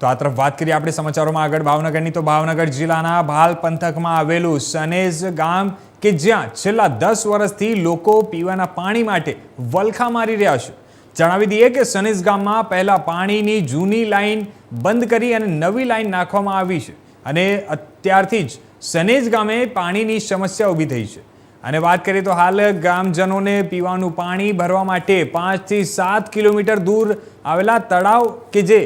તો આ તરફ વાત કરીએ આપણે સમાચારોમાં આગળ. ભાવનગરની તો ભાવનગર જિલ્લાના ભાલ પંથકમાં આવેલું સનેજ ગામ કે જ્યાં છેલ્લા દસ વર્ષથી લોકો પીવાના પાણી માટે વલખા મારી રહ્યા છે. જણાવી દઈએ કે સનેજ ગામમાં પહેલાં પાણીની જૂની લાઈન બંધ કરી અને નવી લાઈન નાખવામાં આવી છે. અને અત્યારથી જ સનેજ ગામે પાણીની સમસ્યા ઊભી થઈ છે. અને વાત કરીએ તો હાલ ગામજનોને પીવાનું પાણી ભરવા માટે પાંચથી સાત કિલોમીટર દૂર આવેલા તળાવ કે જે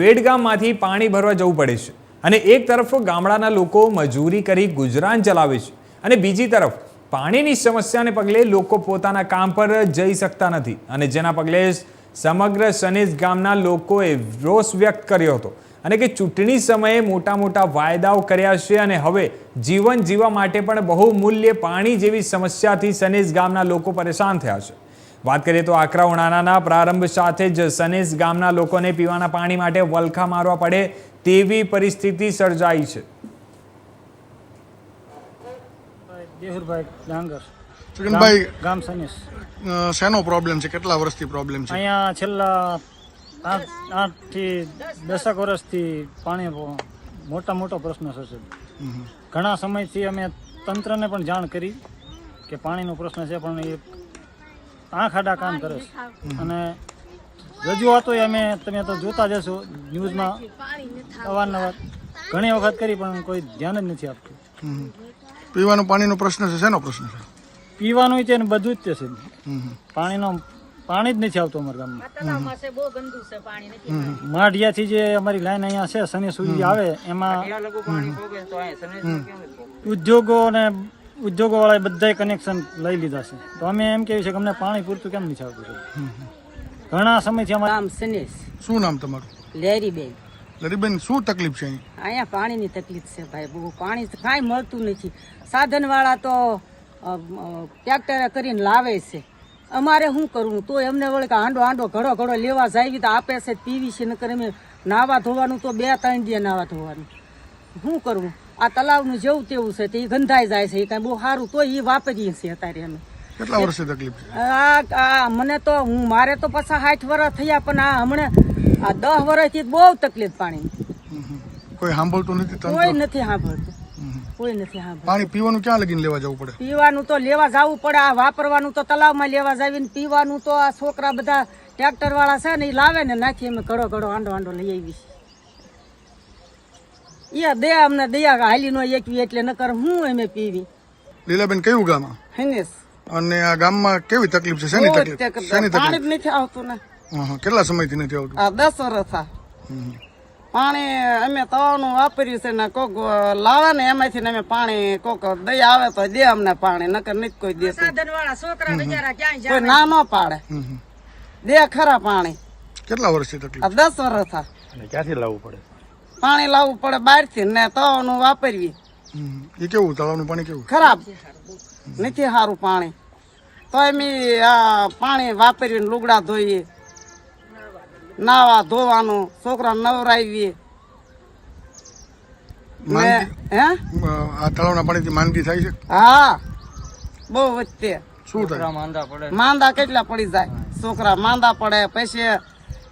વેડગામમાંથી પાણી ભરવા જવું પડે છે. અને એક તરફ ગામડાના લોકો મજૂરી કરી ગુજરાન ચલાવે છે અને બીજી તરફ પાણીની સમસ્યાને પગલે લોકો પોતાના કામ પર જઈ શકતા નથી. અને જેના પગલે સમગ્ર સનેજ ગામના લોકોએ રોષ વ્યક્ત કર્યો હતો. અને કે ચૂંટણી સમયે મોટા મોટા વાયદાઓ કર્યા છે અને હવે જીવન જીવવા માટે પણ બહુમૂલ્ય પાણી જેવી સમસ્યાથી સનેજ ગામના લોકો પરેશાન થયા છે. વાત કરીએ તો આકરા ઉનાળાના પ્રારંભ સાથે જ સનેજ ગામના લોકોને પીવાના પાણી માટે વલખા મારવા પડે તેવી પરિસ્થિતિ સર્જાઈ છે. દેહુરભાઈ ડાંગર. ચિકનભાઈ ગામ સનીસ. શેનો પ્રોબ્લેમ છે? કેટલા વર્ષથી પ્રોબ્લેમ છે? અહીંયા છેલ્લા આઠ આઠથી દસેક વર્ષથી પાણી મોટા મોટો પ્રશ્ન થશે. ઘણા સમયથી અમે તંત્રને પણ જાણ કરી કે પાણીનો પ્રશ્ન છે પણ એ આંખ આડા કામ કરે છે. અને રજૂઆતો અમે તમે તો જોતા જશો ન્યૂઝમાં અવારનવાર. ઘણી વખત કરી પણ કોઈ ધ્યાન જ નથી આપતું. પીવાનું પાણીનો પ્રશ્ન છે શેનો પ્રશ્ન છે? પીવાનું છે ને બધું જ તે છે પાણીનો પાણી જ નથી આવતું અમારા ગામમાં. તળાવમાં છે બહુ ગંદુ છે પાણી નથી માઢિયાથી જે અમારી લાઈન અહીંયા છે શનિ સુધી આવે એમાં ઉદ્યોગો અને ઉદ્યોગો વાળા બધાય કનેક્શન લઈ લીધા છે. તો અમે એમ કહેવું છે કે અમને પાણી પૂરતું કેમ નથી આવતું? ઘણા સમયથી અમારા ગામ સનેસ શું નામ તમારું? લેરીબેન. લરીબેન શું તકલીફ છે અહીં? અહીંયા પાણીની તકલીફ છે ભાઈ બહુ. પાણી કાંઈ મળતું નથી. સાધનવાળા તો ટ્રેક્ટરે કરીને લાવે છે. અમારે શું કરવું? તો એમને વળે કે હાંડો હાંડો ઘડો ઘડો લેવા જાય તો આપે છે પીવી છે નકર અમે નાવા ધોવાનું તો બે ત્રણ દે નાવા ધોવાનું. શું કરવું? આ તલાવનું જેવું તેવું છે તે ગંધાઈ જાય છે એ કાંઈ બહુ સારું તો એ વાપરીએ છીએ અત્યારે અમે. કેટલા વર્ષથી તકલીફ છે? આ મને તો હું મારે તો પાછા સાઠ વર્ષ થયા પણ આ હમણાં આ દસ વર્ષથી બહુ તકલીફ પાણી. કોઈ સાંભળતું નથી કોઈ નથી સાંભળતું. કોઈ નથી સાંભળતું. પાણી પીવાનું ક્યાં લગીને લેવા જવું પડે? પીવાનું તો લેવા જવું પડે આ વાપરવાનું તો તલાવમાં લેવા જાવીને પીવાનું તો આ છોકરા બધા ટ્રેક્ટર વાળા છે ને એ લાવે ને નાખી અમે ઘડો ઘડો આંડો આંડો લઈ આવી એ દે અમને દયા હાલી નો એકવી એટલે નકર હું અમે પીવી? લીલાબેન કયું ગામ આ? અને આ ગામમાં કેવી તકલીફ છે? શેની તકલીફ? તકલીફ. શેની તકલીફ જ નથી આવતું ને. કેટલા સમયથી નથી આવતું? આ દસ વર્ષ. પાણી અમે તવાનું વાપર્યું છે ને કોક લાવે ને એમાંથી ને અમે પાણી કોક દઈ આવે તો દે અમને પાણી નકર નહીં કોઈ દેતું. કોઈ ના ન પાડે. દે ખરા પાણી. કેટલા વર્ષથી તકલીફ આ દસ વર્ષ થા. પાણી લાવવું પડે બહારથી ને તવાનું વાપરવી એ કેવું તળાવનું પાણી કેવું? ખરાબ. નથી સારું પાણી. તો એમ આ પાણી વાપરીને લુગડા ધોઈએ. નાવા ધોવાનું છોકરા નવરાવીએ ને માંદગી હે? થાય છે? હા. બહુ વચ્ચે. શું થાય? માંદા કેટલા પડી જાય? છોકરા માંદા પડે પછી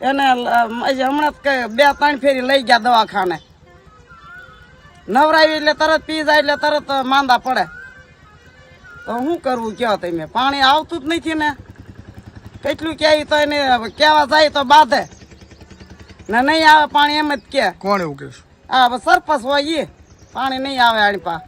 એને હમણાં જ કે બે ત્રણ ફેરી લઈ ગયા દવાખાને. નવરાવી એટલે તરત પી જાય એટલે તરત માંદા પડે. તો શું કરવું? કયો તમે? પાણી આવતું જ નથી ને? કેટલું ક્યાંય તો એને કહેવા જાય તો બાંધે. ને નહીં આવે પાણી એમ જ કે. કોણ એવું કે છે આ સરપંચ હોય એ પાણી નહીં આવે આની પા